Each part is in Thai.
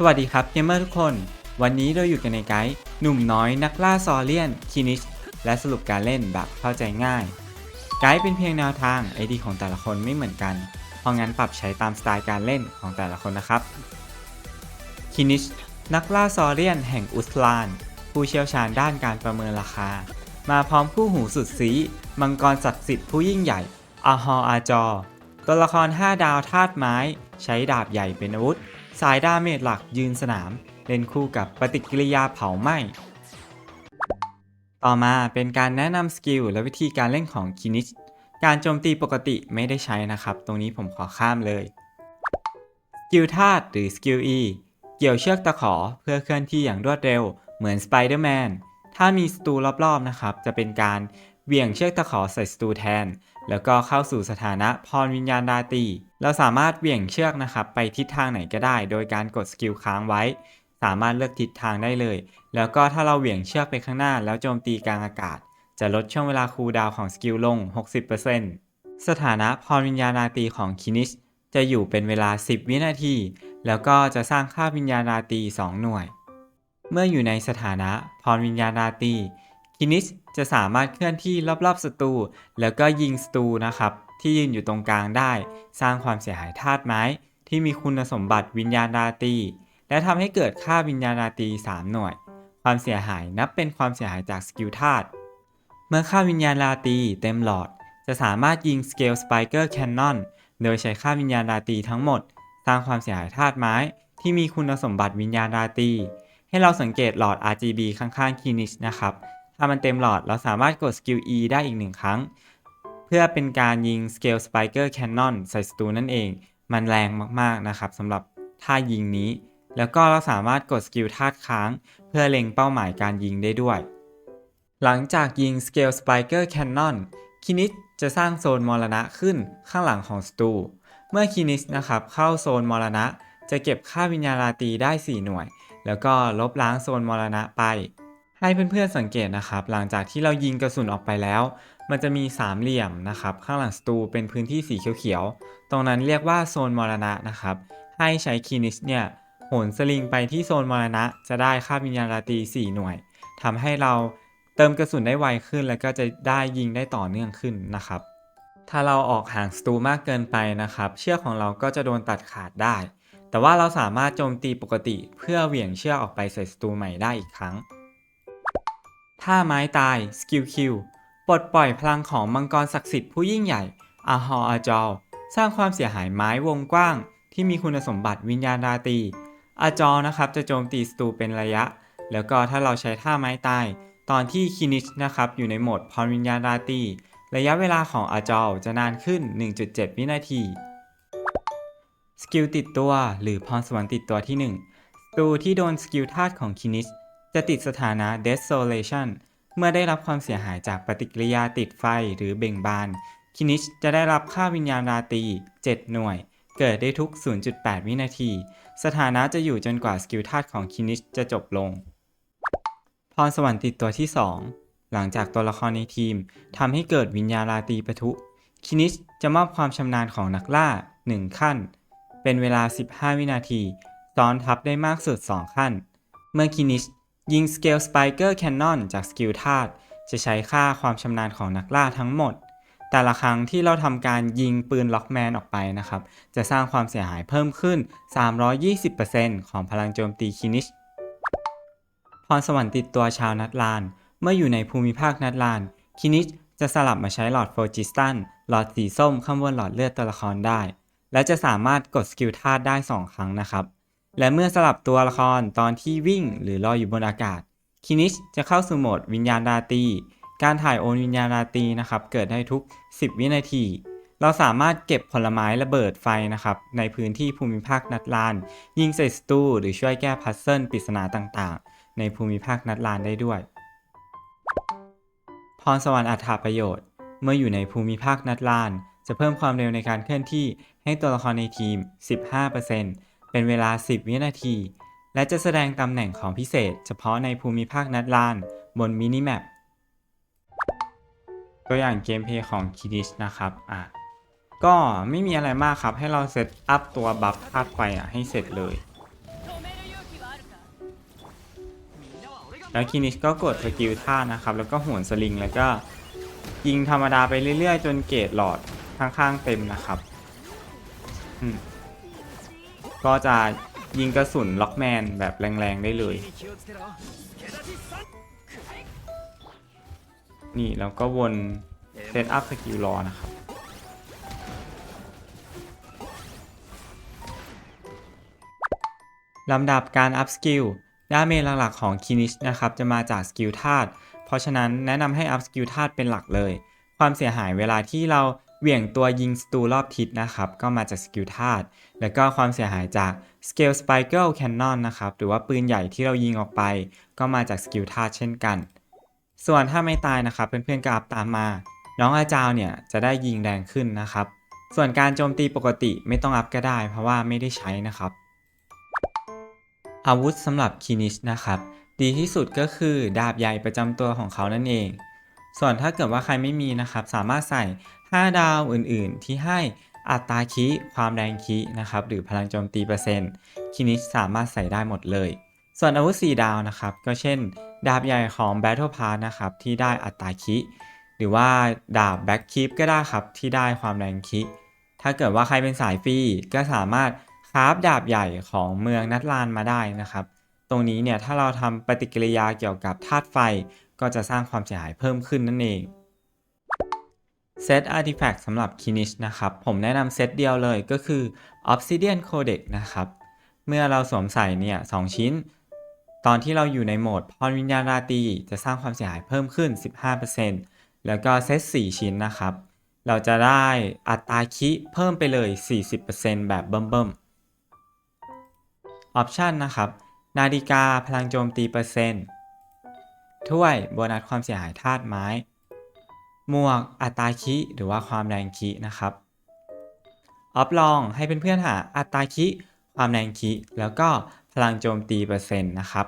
สวัสดีครับเกมเมอร์ทุกคน วันนี้เราอยู่กันในไกด์หนุ่มน้อยนักล่าซอเลียนคินิชและสรุปการเล่นแบบเข้าใจง่าย ไกด์เป็นเพียงแนวทางไอดีของแต่ละคนไม่เหมือนกัน เพราะงั้นปรับใช้ตามสไตล์การเล่นของแต่ละคนนะครับคินิชนักล่าซอเลียนแห่งอุสลาน ผู้เชี่ยวชาญด้านการประเมินราคา มาพร้อมคู่หูสุดสีมังกรศักดิ์สิทธิ์ผู้ยิ่งใหญ่อาฮออาจอ ตัวละคร 5 ดาวธาตุไม้ ใช้ดาบใหญ่เป็นอาวุธ สายดาเมจหลักยืนสนาม เล่นคู่กับปฏิกิริยาเผาไหม้ ต่อมาเป็นการแนะนำสกิลและวิธีการเล่นของคินิชการโจมตีปกติไม่ได้ใช้นะครับ ตรงนี้ผมขอข้ามเลยสกิลธาตุหรือสกิล E เกี่ยวเชือกตะขอเพื่อเคลื่อนที่อย่างรวดเร็วเหมือนสไปเดอร์แมนถ้ามีศัตรูรอบๆนะครับ จะเป็นการเหวี่ยงเชือกตะขอใส่ศัตรูแทน แล้วก็เข้าสู่สถานะพรวิญญาณราตรีเราสามารถเหวี่ยงเชือกนะครับไปทิศทางไหนก็ได้ โดยการกดสกิลค้างไว้ สามารถเลือกทิศทางได้เลย แล้วก็ถ้าเราเหวี่ยงเชือกไปข้างหน้า แล้วโจมตีกลางอากาศ จะลดช่วงเวลาคูลดาวของสกิลลง 60%สถานะพรวิญญาณราตรีของคินิชจะอยู่เป็นเวลา 10 วินาที แล้วก็จะสร้างค่าวิญญาณราตรี2 หน่วย เมื่ออยู่ในสถานะพรวิญญาณราตรี คินิชจะสามารถเคลื่อนที่รอบๆศัตรูแล้วก็ยิงศัตรูนะครับ ที่ยืนอยู่ตรงกลางได้ สร้างความเสียหายธาตุไม้ ที่มีคุณสมบัติวิญญาณราตี และทำให้เกิดค่าวิญญาณราตี 3 หน่วย ความเสียหายนับเป็นความเสียหายจากสกิลธาตุเมื่อค่าวิญญาณราตีเต็มหลอด จะสามารถยิงสเกลสไปเกอร์แคนนอนโดยใช้ค่าวิญญาณราตีทั้งหมด สร้างความเสียหายธาตุไม้ ที่มีคุณสมบัติวิญญาณราตี ให้เราสังเกตหลอด RGB ข้างๆคีนิชนะครับ ถ้ามันเต็มหลอด เราสามารถกดสกิล E ได้อีกหนึ่งครั้ง เพื่อเป็นการยิง Scale Spiker Cannon ใส่ศัตรูนั่นเอง มันแรงมากๆนะครับสำหรับท่ายิงนี้ แล้วก็เราสามารถกดสกิลธาตุค้าง เพื่อเล็งเป้าหมายการยิงได้ด้วย หลังจากยิง Scale Spiker Cannon คินิสจะสร้างโซนมรณะขึ้นข้างหลังของศัตรูเมื่อคินิสนะครับเข้าโซนมรณะ จะเก็บค่าวิญญาณราตีได้ 4 หน่วย แล้วก็ลบล้างโซนมรณะไป ให้เพื่อนๆสังเกตนะครับ หลังจากที่เรายิงกระสุนออกไปแล้ว มันจะมีสามเหลี่ยมนะครับ ข้างหลังศัตรูเป็นพื้นที่สีเขียวๆ ตรงนั้นเรียกว่าโซนมรณะนะครับ ให้ใช้คีนิสเนี่ยโหนสลิงไปที่โซนมรณะ จะได้ค่าวิญญาณราตรี 4 หน่วยทำให้เราเติมกระสุนได้ไวขึ้น แล้วก็จะได้ยิงได้ต่อเนื่องขึ้นนะครับ ถ้าเราออกห่างศัตรูมากเกินไปนะครับ เชือกของเราก็จะโดนตัดขาดได้ แต่ว่าเราสามารถโจมตีปกติ เพื่อเหวี่ยงเชือกออกไปใส่ศัตรูใหม่ได้อีกครั้ง ท่าไม้ตายสกิลคิวปลดปล่อยพลังของมังกรศักดิ์สิทธิ์ผู้ยิ่งใหญ่อาฮออาจอลสร้างความเสียหายไม้วงกว้าง ที่มีคุณสมบัติวิญญาณราตีอาจอนะครับจะโจมตีศัตรูเป็นระยะ แล้วก็ถ้าเราใช้ท่าไม้ตาย ตอนที่คินิชนะครับอยู่ในโหมดพรวิญญาณราตีระยะเวลาของอาจอลจะนานขึ้น 1.7 วินาทีสกิลติดตัวหรือพรสวรรค์ติดตัวที่1ศัตรูที่โดนสกิลธาตุของคินิช จะติดสถานะ Desolation เมื่อได้รับความเสียหายจากปฏิกิริยาติดไฟหรือเบ่งบาน คินิชจะได้รับค่าวิญญาณราตรี7 หน่วย เกิดได้ทุก 0.8 วินาที สถานะจะอยู่จนกว่าสกิลธาตุของคินิชจะจบลง พรสวรรค์ติดตัวที่ 2 หลังจากตัวละครในทีมทำให้เกิดวิญญาณราตรีปะทุ คินิชจะมอบความชำนาญของนักล่า 1 ขั้น เป็นเวลา 15 วินาที ซ้อนทับได้มากสุด 2 ขั้น เมื่อคินิช ยิง Scale Spiker Cannon จากสกิลธาตุจะใช้ค่าความชำนาญของนักล่าทั้งหมด แต่ละครั้งที่เราทำการยิงปืนล็อกแมนออกไปนะครับ จะสร้างความเสียหายเพิ่มขึ้น 320%ของพลังโจมตีคินิชพรสวรรค์ติดตัวชาวนัดลาน เมื่ออยู่ในภูมิภาคนัดลาน คินิชจะสลับมาใช้หลอดโฟจิสตัน หลอดสีส้มข้างบนหลอดเลือดตัวละครได้ และจะสามารถกดสกิลธาตุได้ 2 ครั้งนะครับ และเมื่อสลับตัวละครตอนที่วิ่งหรือลอยอยู่บนอากาศ คินิชจะเข้าสู่โหมดวิญญาณราตี การถ่ายโอนวิญญาณราตีนะครับ เกิดได้ทุก 10 วินาที เราสามารถเก็บผลไม้ระเบิดไฟนะครับ ในพื้นที่ภูมิภาคนัดลาน ยิงใส่ศัตรูหรือช่วยแก้พัซเซิลปริศนาต่างๆ ในภูมิภาคนัดลานได้ด้วย พรสวรรค์อัฏฐประโยชน์ เมื่ออยู่ในภูมิภาคนัดลาน จะเพิ่มความเร็วในการเคลื่อนที่ให้ตัวละครในทีม 15% เป็นเวลา 10 วินาที และจะแสดงตำแหน่งของพิเศษ เฉพาะในภูมิภาคนัดลาน บนมินิแมปตัวอย่างเกมเพย์ของคิดิชนะครับอะก็ไม่มีอะไรมากครับให้เราเซตอัพตัวบัฟธาตุไฟอะให้เสร็จเลย แล้วคินิชก็กดสกิลท่านะครับ แล้วก็หวนสลิงแล้วก็ยิงธรรมดาไปเรื่อยๆ จนเกตหลอดข้างๆเต็มนะครับ อืม ก็จะยิงกระสุนล็อกแมนแบบแรงๆได้เลย นี่แล้วก็วนเซตอัพสกิลรอนะครับ ลำดับการอัพสกิลดาเมจหลักๆของคินิชนะครับ จะมาจากสกิลธาตุเพราะฉะนั้นแนะนำให้อัพสกิลธาตุเป็นหลักเลย ความเสียหายเวลาที่เรา เหวี่ยงตัวยิงสตูรอบทิศนะครับ ก็มาจากสกิลธาตุแล้วก็ความเสียหายจาก Scale Spiral Cannon นะครับ หรือว่าปืนใหญ่ที่เรายิงออกไป ก็มาจากสกิลธาตุเช่นกัน ส่วนถ้าไม่ตายนะครับ เพื่อนๆก็อัพตามมา น้องอาจาวเนี่ยจะได้ยิงแรงขึ้นนะครับ ส่วนการโจมตีปกติไม่ต้องอัพก็ได้ เพราะว่าไม่ได้ใช้นะครับ อาวุธสำหรับคินิชนะครับ ดีที่สุดก็คือดาบใหญ่ประจำตัวของเขานั่นเองส่วนถ้าเกิดว่าใครไม่มีนะครับ สามารถใส่ 5 ดาวอื่นๆ ที่ให้อัตราคิความแรงคินะครับ หรือพลังโจมตีเปอร์เซ็นต์คินิชสามารถใส่ได้หมดเลย ส่วนอาวุธ 4 ดาวนะครับ ก็เช่น ดาบใหญ่ของ Battle Pass นะครับ ที่ได้อัตราคิหรือว่าดาบ Back Keep ก็ได้ครับ ที่ได้ความแรงคิถ้าเกิดว่าใครเป็นสายฟรีก็สามารถคราฟดาบใหญ่ของเมืองนัดลานมาได้นะครับ ตรงนี้เนี่ยถ้าเราทำปฏิกิริยาเกี่ยวกับธาตุไฟ ก็จะสร้างความเสียหายเพิ่มขึ้นนั่นเอง เซต Artifact สำหรับคินิชนะครับ ผมแนะนำเซตเดียวเลยก็คือ Obsidian Codex นะครับ เมื่อเราสวมใส่เนี่ยสองชิ้น ตอนที่เราอยู่ในโหมดพรวิญญาณราตรีจะสร้างความเสียหายเพิ่มขึ้น 15%แล้วก็เซต 4 ชิ้นนะครับ เราจะได้อัตราคิเพิ่มไปเลย 40%แบบเบิ่มๆออปชันนะครับ นาฬิกาพลังโจมตีเปอร์เซ็นต์ถ้วยโบนัสความเสียหายธาตุไม้ หมวกอัตราคิหรือว่าความแรงคินะครับออฟลองให้เพื่อนๆหาอัตราคิ ความแรงคิ แล้วก็พลังโจมตีเปอร์เซ็นต์นะครับ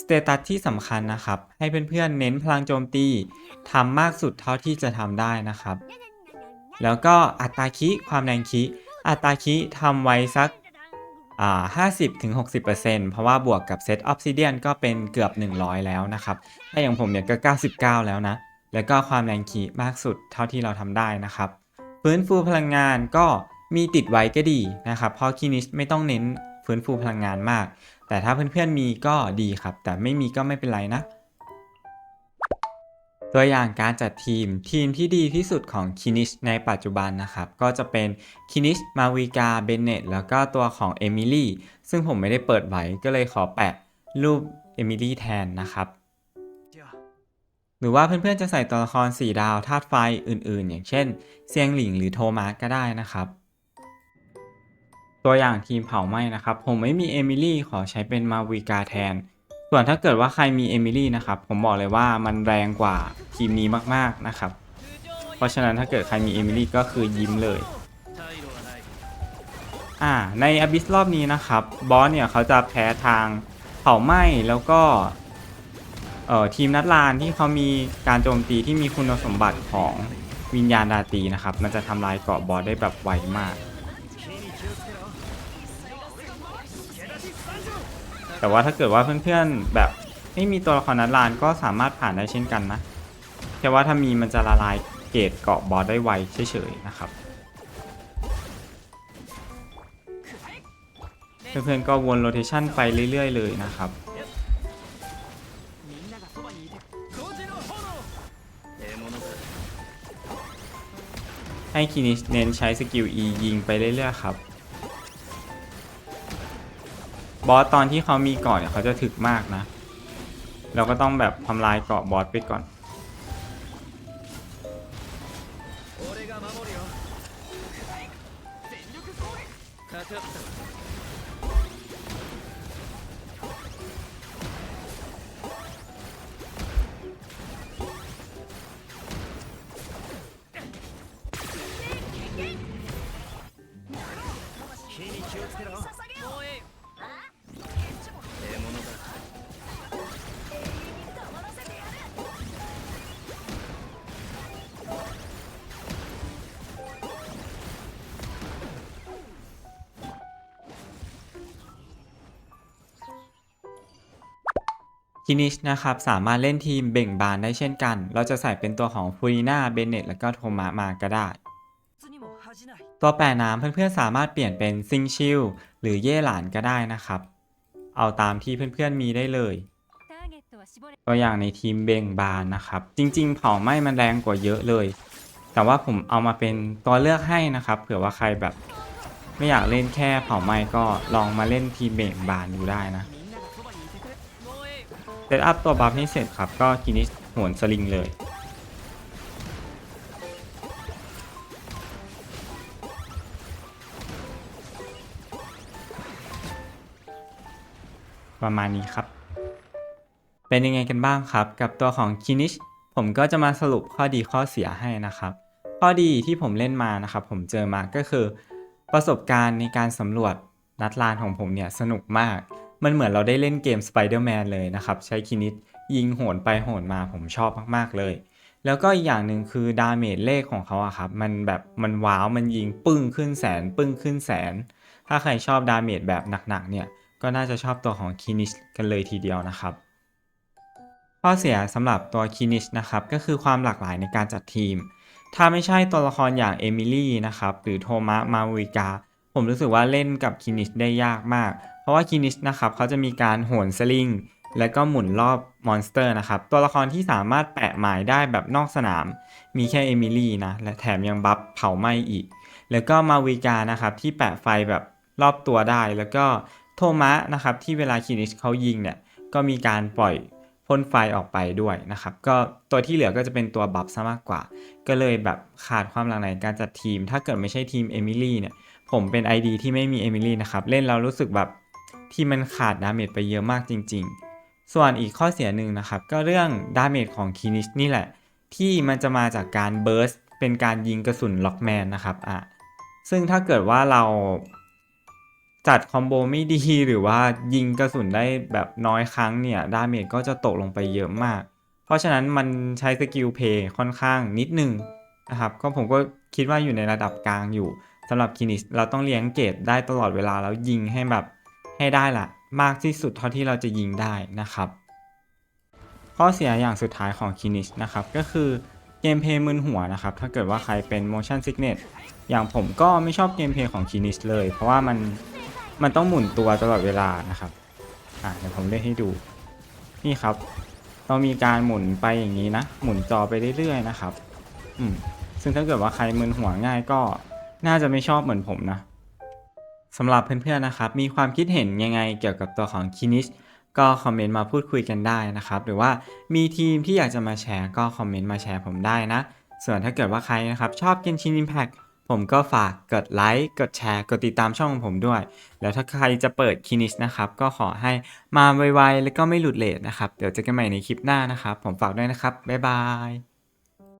สเตตัสที่สำคัญนะครับ ให้เพื่อนๆเน้นพลังโจมตีทำมากสุดเท่าที่จะทำได้นะครับ แล้วก็อัตราคิความแรงคิ อัตราคิทำไว้สักอ่า50-60%เพราะว่าบวกกับเซตออฟซิเดียนก็เป็นเกือบ 100 แล้วนะครับ ถ้าอย่างผมเนี่ยก็ 99 แล้วนะ แล้วก็ความแรงคีมากสุดเท่าที่เราทำได้นะครับ ฟื้นฟูพลังงานก็มีติดไว้ก็ดีนะครับ เพราะคินิชไม่ต้องเน้นฟื้นฟูพลังงานมาก แต่ถ้าเพื่อนๆมีก็ดีครับ แต่ไม่มีก็ไม่เป็นไรนะ ตัวอย่างการจัดทีมทีมที่ดีที่สุดของคินิชในปัจจุบันนะครับ ก็จะเป็นคินิชมาวิกาเบนเนตแล้วก็ตัวของเอมิลี่ซึ่งผมไม่ได้เปิดไว้ก็เลยขอแปะรูปเอมิลี่แทนนะครับ รือว่าเพื่อนๆจะใส่ตัวละคร 4 ดาวธาตุไฟอื่นๆ อย่างเช่นเซียงหลิงหรือโทมัสก็ได้นะครับ ตัวอย่างทีมเผาไหม้นะครับ ผมไม่มีเอมิลี่ขอใช้เป็นมาวิกาแทน ส่วนถ้าเกิดว่าใครมีเอมิลี่นะครับ ผมบอกเลยว่ามันแรงกว่าทีมนี้มากๆนะครับ เพราะฉะนั้นถ้าเกิดใครมีเอมิลี่ก็คือยิ้มเลยอ่าในอบิสรอบนี้นะครับบอสเนี่ยเขาจะแพ้ทางเผาไหม้แล้วก็ ทีมนัดลานที่เขามีการโจมตีที่มีคุณสมบัติของวิญญาณดาตีนะครับ มันจะทำลายเกาะบอสได้แบบไวมาก แต่ว่าถ้าเกิดว่าเพื่อนๆแบบไม่มีตัวละครนัดลานก็สามารถผ่านได้เช่นกันนะแค่ว่าถ้ามีมันจะละลายเกตเกาะบอสได้ไวเฉยๆนะครับเพื่อนๆก็วนโรเทชันไปเรื่อยๆเลยนะครับ ให้คินิชเน้นใช้สกิล E ยิงไปเรื่อยๆครับ บอสตอนที่เขามีเกาะเนี่ยเขาจะถึกมากนะ เราก็ต้องแบบทำลายเกาะบอสไปก่อน คินิชนะครับสามารถเล่นทีมเบ่งบานได้เช่นกัน เราจะใส่เป็นตัวของฟูริน่าเบเนตและก็โทมัสมาก็ได้ ตัวแปรน้ำเพื่อนๆสามารถเปลี่ยนเป็นซิงชิลหรือเย่หลานก็ได้นะครับ เอาตามที่เพื่อนๆมีได้เลยตัวอย่างในทีมเบ่งบานนะครับ จริง ๆ เผาไหม้มันแรงกว่าเยอะเลย แต่ว่าผมเอามาเป็นตัวเลือกให้นะครับ เผื่อว่าใครแบบ ไม่อยากเล่นแค่เผาไหม้ก็ลองมาเล่นทีมเบ่งบานดูได้นะ เซตอัพตัวบัฟให้เสร็จครับ ก็กินิชโหนสลิงเลย ประมาณนี้ครับ เป็นยังไงกันบ้างครับ กับตัวของ Kinish ผมก็จะมาสรุปข้อดีข้อเสียให้นะครับ ข้อดีที่ผมเล่นมานะครับ ผมเจอมาก็คือ ประสบการณ์ในการสำรวจนัดลานของผมเนี่ยสนุกมาก มันเหมือนเราได้เล่นเกม Spider-Man เลยนะครับ ใช้คินิชยิงโหนไปโหนมาผมชอบมาก ๆ เลย แล้วก็อีกอย่างหนึ่งคือดาเมจเลขของเขาอะครับ มันแบบมันว้าวมันยิงปึ้งขึ้นแสน ปึ้งขึ้นแสน ถ้าใครชอบดาเมจแบบหนัก ๆ เนี่ย ก็น่าจะชอบตัวของคินิชกันเลยทีเดียวนะครับข้อเสียสำหรับตัวคินิชนะครับก็คือความหลากหลายในการจัดทีม ถ้าไม่ใช่ตัวละครอย่างเอมิลี่นะครับหรือโทมะมาวิกาผมรู้สึกว่าเล่นกับคินิชได้ยากมาก เพราะว่าคินิชนะครับเขาจะมีการโหนสลิงและก็หมุนรอบมอนสเตอร์นะครับ ตัวละครที่สามารถแปะหมายได้แบบนอกสนาม มีแค่เอมิลี่นะ และแถมยังบัฟเผาไหม้อีก แล้วก็มาวิกานะครับ ที่แปะไฟแบบรอบตัวได้ แล้วก็โทมะนะครับ ที่เวลาคินิชเขายิงเนี่ย ก็มีการปล่อยพ่นไฟออกไปด้วยนะครับ ก็ตัวที่เหลือก็จะเป็นตัวบัฟซะมากกว่า ก็เลยแบบขาดความหลากหลายในการจัดทีม ถ้าเกิดไม่ใช่ทีมเอมิลี่เนี่ย ผมเป็น ID ที่ไม่มีเอมิลี่นะครับ เล่นแล้วรู้สึกแบบ ที่มันขาดดาเมจไปเยอะมากจริง ๆ ส่วนอีกข้อเสียหนึ่งนะครับ ก็เรื่องดาเมจของคินิชนี่แหละ ที่มันจะมาจากการเบิร์สเป็นการยิงกระสุนล็อกแมนนะครับอะซึ่งถ้าเกิดว่าเราจัดคอมโบไม่ดีหรือว่ายิงกระสุนได้แบบน้อยครั้งเนี่ยดาเมจก็จะตกลงไปเยอะมาก เพราะฉะนั้นมันใช้สกิลเพย์ค่อนข้างนิดนึงนะครับก็ผมก็คิดว่าอยู่ในระดับกลางอยู่สำหรับคินิชเราต้องเลี้ยงเกตได้ตลอดเวลาแล้วยิงให้แบบ ให้ได้ละมากที่สุดเท่าที่เราจะยิงได้นะครับ ข้อเสียอย่างสุดท้ายของคินิชนะครับก็คือเกมเพย์มึนหัวนะครับถ้าเกิดว่าใครเป็น motion sickness อย่างผมก็ไม่ชอบเกมเพย์ของคินิชเลย เพราะว่ามันมันต้องหมุนตัวตลอดเวลานะครับอ่าเดี๋ยวผมเล่นให้ดูนี่ครับเรามีการหมุนไปอย่างนี้นะ หมุนจอไปเรื่อยๆนะครับ อืมซึ่งถ้าเกิดว่าใครมึนหัวง่ายก็น่าจะไม่ชอบเหมือนผมนะ สำหรับเพื่อนๆนะครับ มีความคิดเห็นยังไงเกี่ยวกับตัวของคินิชก็คอมเมนต์มาพูดคุยกันได้นะครับ หรือว่ามีทีมที่อยากจะมาแชร์ก็คอมเมนต์มาแชร์ผมได้นะ ส่วนถ้าเกิดว่าใครนะครับ ชอบกินชินอิมแพ t ผมก็ฝากกดไลค์กดแชร์ กดติดตามช่องของผมด้วย แล้วถ้าใครจะเปิดคินิชนะครับ ก็ขอให้มาไวๆ แล้วก็ไม่หลุดเลทนะครับ เดี๋ยวเจอกันใหม่ในคลิปหน้านะครับ ผมฝากด้วยนะครับ บ๊ายบาย